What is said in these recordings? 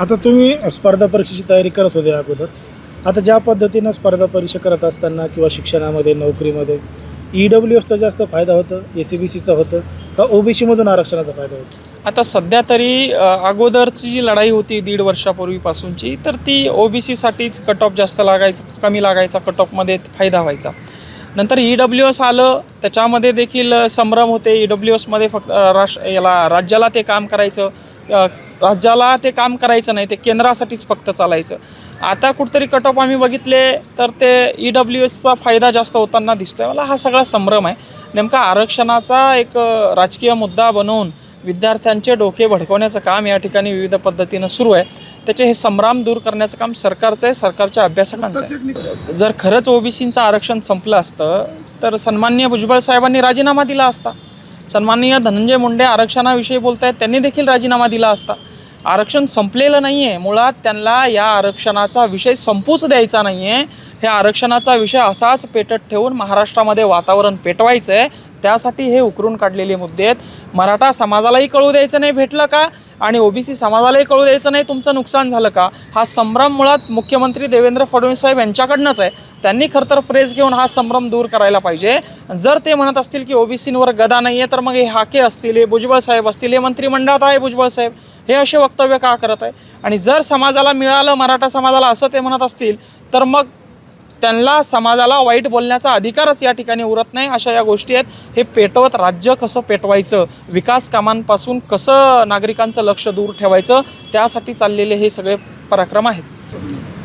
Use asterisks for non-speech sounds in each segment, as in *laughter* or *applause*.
आता तुम्ही स्पर्धा परीक्षेची तयारी करत होते अगोदर. आता ज्या पद्धतीनं स्पर्धा परीक्षा करत असताना किंवा शिक्षणामध्ये नोकरीमध्ये ई डब्ल्यू एसचा जास्त फायदा होतं ए सी बी सीचा होतं का ओ बी सीमधून आरक्षणाचा फायदा होतो? आता सध्या तरी अगोदरची जी लढाई होती दीड वर्षापूर्वीपासूनची तर ती ओ बी सीसाठीच कट ऑफ जास्त लागायचं कमी लागायचा कट ऑफमध्ये फायदा व्हायचा. नंतर ई डब्ल्यू एस आलं त्याच्यामध्ये देखील संभ्रम होते. ई डब्ल्यू एसमध्ये फक्त राष्ट्र याला राज्याला ते काम करायचं राज्याला ते काम करायचं नाही ते केंद्रासाठीच फक्त चालायचं. आता कुठतरी कट ऑफ आम्ही बघितले तर ते ई डब्ल्यू एसचा फायदा जास्त होताना दिसतो आहे मला हा सगळा संभ्रम आहे. नेमका आरक्षणाचा एक राजकीय मुद्दा बनवून विद्यार्थ्यांचे डोके भडकवण्याचं काम या ठिकाणी विविध पद्धतीनं सुरू आहे. त्याचे हे संभ्रम दूर करण्याचं काम सरकारचं आहे सरकारच्या अभ्यासकांचं आहे. जर खरंच ओबीसींचं आरक्षण संपलं असतं तर सन्माननीय भुजबळ साहेबांनी राजीनामा दिला असता. सन्माननीय धनंजय मुंडे आरक्षणाविषयी बोलत आहेत त्यांनी देखील राजीनामा दिला असता. आरक्षण संपलेलं नाही आहे मुळात त्यांना या आरक्षणाचा विषय संपूच द्यायचा नाही आहे ह्या आरक्षणाचा विषय असाच पेटत ठेवून महाराष्ट्रामध्ये वातावरण पेटवायचं आहे त्यासाठी हे उकरून काढलेले मुद्दे आहेत. मराठा समाजालाही कळू द्यायचं नाही. भेटलं का? आणि ओबीसी समाजालाही कळू द्यायचं नाही तुमचं नुकसान झालं का? हा संभ्रम मुळात मुख्यमंत्री देवेंद्र फडणवीस साहेब यांच्याकडनंच आहे. त्यांनी खरं तर प्रेस घेऊन हा संभ्रम दूर करायला पाहिजे. जर ते म्हणत असतील की ओबीसींवर गदा नाही आहे तर मग हे हाके असतील हे भुजबळ साहेब असतील हे मंत्रिमंडळात आहे भुजबळ साहेब. हे असे वक्तव्य का करत आहे? आणि जर समाजाला मिळालं मराठा समाजाला असं ते म्हणत असतील तर मग त्यांना समाजाला वाईट बोलण्याचा अधिकारच या ठिकाणी उरत नाही अशा या गोष्टी आहेत. हे पेटवत राज्य कसं पेटवायचं? विकास कामांपासून कसं नागरिकांचं लक्ष दूर ठेवायचं? त्यासाठी चाललेले हे सगळे पराक्रम आहेत.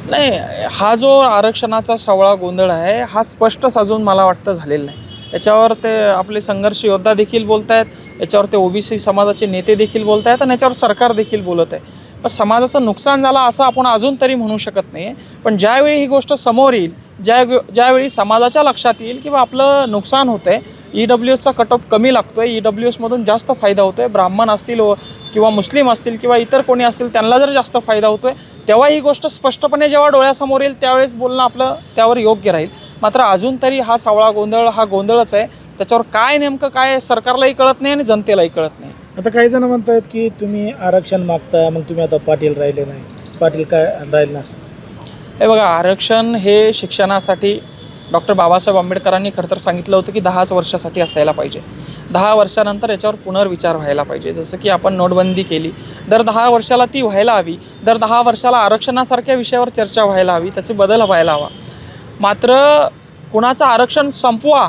नाही हा जो आरक्षणाचा सावळा गोंधळ आहे हा स्पष्ट साजून मला वाटतं झालेला नाही. याच्यावर ते आपले संघर्ष योद्धा देखील बोलत आहेत याच्यावर ते ओबीसी समाजाचे नेते देखील बोलत आहेत आणि याच्यावर सरकार देखील बोलत आहे. पण समाजाचं नुकसान झालं असं आपण अजून तरी म्हणू शकत नाही. पण ज्यावेळी ही गोष्ट समोर येईल ज्या ज्यावेळी समाजाच्या लक्षात येईल किंवा आपलं नुकसान होतं आहे ई डब्ल्यू एसचा कट ऑफ कमी लागतो आहे ई डब्ल्यू एसमधून जास्त फायदा होतो आहे ब्राह्मण असतील व- किंवा मुस्लिम असतील किंवा इतर कोणी असतील त्यांना जर जास्त फायदा होतो आहे तेव्हा ही गोष्ट स्पष्टपणे जेव्हा डोळ्यासमोर येईल त्यावेळेस बोलणं आपलं त्यावर योग्य राहील. मात्र अजून तरी हा सावळा गोंधळ हा गोंधळच आहे. त्याच्यावर काय नेमकं काय सरकारलाही कळत नाही आणि जनतेलाही कळत नाही. आता काही जण आहेत की तुम्ही आरक्षण मागता मग तुम्ही आता पाटील राहिले नाही. पाटील काय राहिले नसेल हे बघा आरक्षण हे शिक्षणासाठी डॉक्टर बाबासाहेब आंबेडकरांनी खरं तर सांगितलं होतं की दहाच वर्षासाठी असायला पाहिजे. दहा वर्षानंतर याच्यावर पुनर्विचार व्हायला पाहिजे. जसं की आपण नोटबंदी केली दर दहा वर्षाला ती व्हायला हवी दर दहा वर्षाला आरक्षणासारख्या विषयावर चर्चा व्हायला हवी त्याचे बदल व्हायला हवा. मात्र कुणाचं आरक्षण संपवा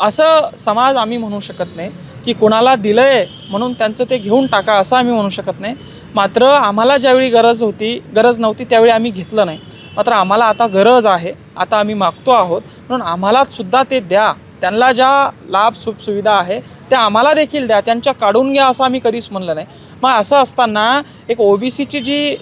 असं समाज आम्ही म्हणू शकत नाही. की कुणाला दिलं आहे म्हणून त्यांचं ते घेऊन टाका असं आम्ही म्हणू शकत नाही. मात्र आम्हाला ज्यावेळी गरज होती गरज नव्हती त्यावेळी आम्ही घेतलं नाही. मात्र आम्हाला आता गरज आहे आता आम्ही मागतो आहोत. म्हणून आम्हालासुद्धा ते द्या. त्यांना ज्या लाभ सुख सुविधा आहे त्या आम्हाला देखील द्या. त्यांच्या काढून घ्या असं आम्ही कधीच म्हणलं नाही. मग असं असताना एक ओबीसीची जी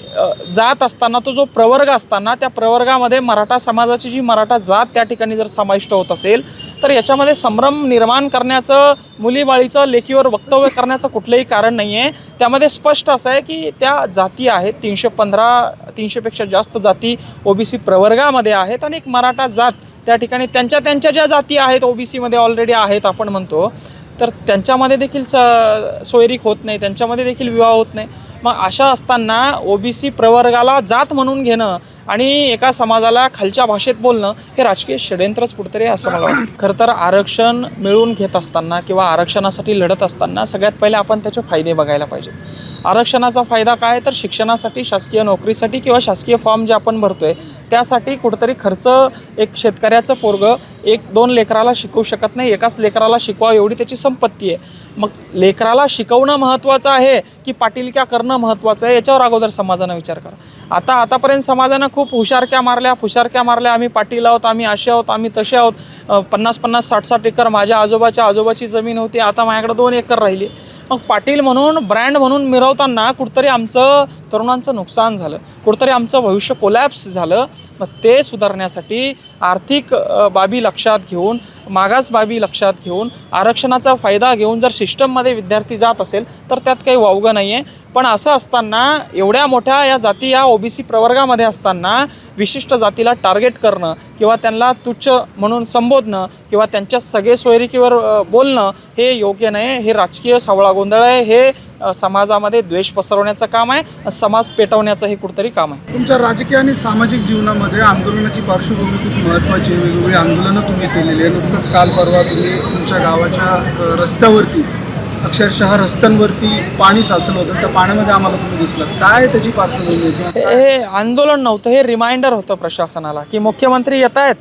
जात असताना तो जो प्रवर्ग असताना त्या प्रवर्गामध्ये मराठा समाजाची जी मराठा जात त्या ठिकाणी जर समाविष्ट होत असेल तर याच्यामध्ये संभ्रम निर्माण करण्याचं मुलीबाळीचं लेखीवर वक्तव्य करण्याचं कुठलंही कारण नाही आहे त्यामध्ये स्पष्ट असं आहे की त्या जाती आहेत तीनशे पंधरा तीनशेपेक्षा जास्त जाती ओबीसी प्रवर्गामध्ये आहेत आणि एक मराठा जात त्या ठिकाणी त्यांच्या त्यांच्या ज्या जाती आहेत ओबीसीमध्ये ऑलरेडी आहेत आपण म्हणतो. तर त्यांच्यामध्ये देखील स सोयरीक होत नाही त्यांच्यामध्ये देखील विवाह होत नाही. मग अशा असताना ओबीसी प्रवर्गाला जात म्हणून घेणं आणि एका समाजाला खालच्या भाषेत बोलणं हे राजकीय षड्यंत्रच कुठेतरी असं मला वाटतं. खरं तर आरक्षण मिळवून घेत असताना किंवा आरक्षणासाठी लढत असताना सगळ्यात पहिले आपण त्याचे फायदे बघायला पाहिजेत. आरक्षणाचा फायदा काय तर शिक्षणासाठी शासकीय नोकरीसाठी किंवा शासकीय फॉर्म जे आपण भरतो आहे त्यासाठी कुठंतरी खर्च एक शेतकऱ्याचं पोरगं एक दोन लेकराला शिकवू शकत नाही. एकाच लेकराला शिकवा एवढी त्याची संपत्ती आहे. मग लेकराला शिकवणं महत्त्वाचं आहे की पाटीलक्या करणं महत्त्वाचं आहे याच्यावर अगोदर समाजानं विचार करा. आता आतापर्यंत समाजानं खूप हुशारक्या मारल्या. फुशारक्या मारल्या. आम्ही पाटील आहोत आम्ही असे आहोत आम्ही तसे आहोत. पन्नास पन्नास साठ साठ एकर माझ्या आजोबाच्या आजोबाची जमीन होती. आता माझ्याकडे दोन एकर राहिली. मग पाटील म्हणून ब्रँड म्हणून मिरवताना कुठतरी आमचं तरुणांचं नुकसान झालं. कुठतरी आमचं भविष्य कोलॅप्स झालं. मग ते सुधारण्यासाठी आर्थिक बाबी लक्षात घेऊन मागास बाबी लक्षात घेऊन आरक्षणाचा फायदा घेऊन जर सिस्टममध्ये विद्यार्थी जात असेल तर त्यात काही वावगं नाही आहे पण असं असताना एवढ्या मोठ्या या जाती या ओबीसी प्रवर्गामध्ये असताना विशिष्ट जातीला टार्गेट करणं किंवा त्यांना तुच्छ म्हणून संबोधणं किंवा त्यांच्या सगळे सोयरिकीवर बोलणं हे योग्य नाही हे राजकीय सावळा गोंधळ आहे. हे समाजामध्ये द्वेष पसरवण्याचं काम आहे समाज पेटवण्याचं हे कुठंतरी काम आहे. तुमच्या राजकीय आणि सामाजिक जीवनामध्ये आंदोलनाची पार्श्वभूमी खूप महत्त्वाची वेगवेगळी आंदोलनं तुम्ही केलेली आहे नुकतंच काल परवा तुम्ही तुमच्या गावाच्या रस्त्यावरती अक्षरशः रस्त्यांवरती पाणी साचलं होतं. त्या पाण्यामध्ये आम्हाला तुम्ही दिसलं काय त्याची पार्श्वभूमी हे आंदोलन नव्हतं हे रिमाइंडर होतं प्रशासनाला की मुख्यमंत्री येत आहेत.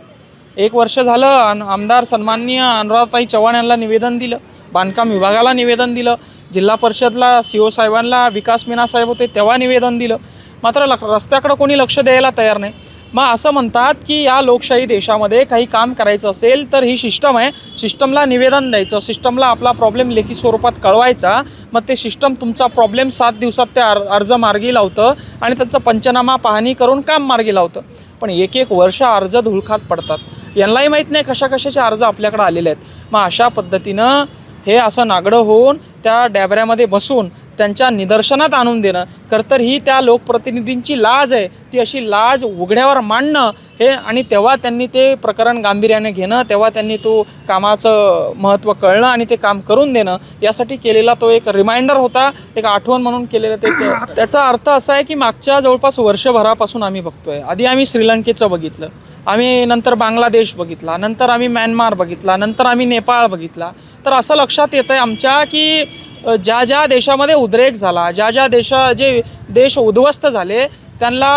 एक वर्ष झालं आमदार सन्माननीय अनुराधाताई चव्हाण यांना निवेदन दिलं बांधकाम विभागाला निवेदन दिलं जिल्हा परिषदला सी ओ साहेबांना विकास मीना साहेब होते तेव्हा निवेदन दिलं. मात्र ल रस्त्याकडं कोणी लक्ष द्यायला तयार नाही. मग असं म्हणतात की या लोकशाही देशामध्ये काही काम करायचं असेल तर ही सिस्टम आहे. सिस्टमला निवेदन द्यायचं सिस्टमला आपला प्रॉब्लेम लेखी स्वरूपात कळवायचा. मग ते सिस्टम तुमचा प्रॉब्लेम सात दिवसात ते अर् अर्ज मार्गी लावतं आणि त्यांचा पंचनामा पाहणी करून काम मार्गी लावतं. पण एक एक वर्ष अर्ज धुळखात पडतात. यांनाही माहीत नाही कशा कशाचे अर्ज आपल्याकडे आलेले आहेत. मग अशा पद्धतीनं हे असं नागडं होऊन त्या डॅबऱ्यामध्ये बसून त्यांच्या निदर्शनात आणून देणं. खरं तर ही त्या लोकप्रतिनिधींची लाज आहे. ती अशी लाज उघड्यावर मांडणं हे आणि तेव्हा त्यांनी ते प्रकरण गांभीर्याने घेणं तेव्हा त्यांनी तो कामाचं महत्त्व कळणं आणि ते काम करून देणं यासाठी केलेला तो एक रिमाइंडर होता. एक आठवण म्हणून केलेलं ते *coughs* त्याचा अर्थ असा आहे की मागच्या जवळपास वर्षभरापासून आम्ही बघतोय. आधी आम्ही श्रीलंकेचं बघितलं. आम्ही नंतर बांगलादेश बघितला. नंतर आम्ही म्यानमार बघितला. नंतर आम्ही नेपाळ बघितला. तर असं लक्षात येतं आहे आमच्या की ज्या ज्या देशामध्ये उद्रेक झाला ज्या ज्या देशा जे देश उद्ध्वस्त झाले त्यांना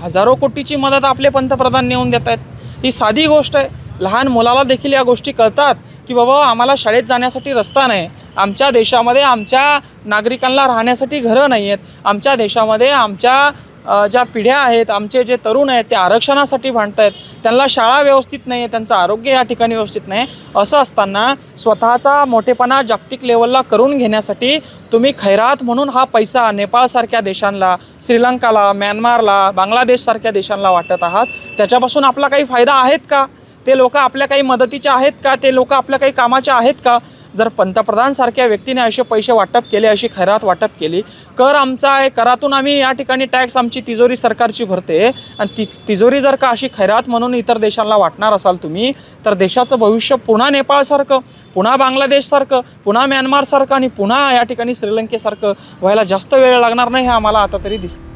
हजारो कोटीची मदत आपले पंतप्रधान नेऊन देत आहेत. ही साधी गोष्ट आहे. लहान मुलाला देखील या गोष्टी कळतात की बाबा आम्हाला शाळेत जाण्यासाठी रस्ता नाही. आमच्या देशामध्ये आमच्या नागरिकांना राहण्यासाठी घरं नाही आहेत आमच्या देशामध्ये आमच्या ज्या पिढ्या आहेत आमचे जे तरुण आहेत ते आरक्षणासाठी भांडत आहेत त्यांना शाळा व्यवस्थित नाही आहे त्यांचं आरोग्य या ठिकाणी व्यवस्थित नाही असं असताना स्वतःचा मोठेपणा जागतिक लेवलला करून घेण्यासाठी तुम्ही खैरात म्हणून हा पैसा नेपाळसारख्या देशांना श्रीलंकाला म्यानमारला बांगलादेशसारख्या देशांना वाटत आहात. त्याच्यापासून आपला काही फायदा आहेत का? ते लोक आपल्या काही मदतीचे आहेत का? ते लोक आपल्या काही कामाचे आहेत का? जर पंतप्रधानसारख्या व्यक्तीने असे पैसे वाटप केले अशी खैरात वाटप केली कर आमचा आहे करातून आम्ही या ठिकाणी टॅक्स आमची तिजोरी सरकारची भरते. आणि ती तिजोरी जर का अशी खैरात म्हणून इतर देशांना वाटणार असाल तुम्ही तर देशाचं भविष्य पुन्हा नेपाळसारखं पुन्हा बांगलादेशसारखं पुन्हा म्यानमारसारखं आणि पुन्हा या ठिकाणी श्रीलंकेसारखं व्हायला जास्त वेळ लागणार नाही हे आम्हाला आता तरी दिसतं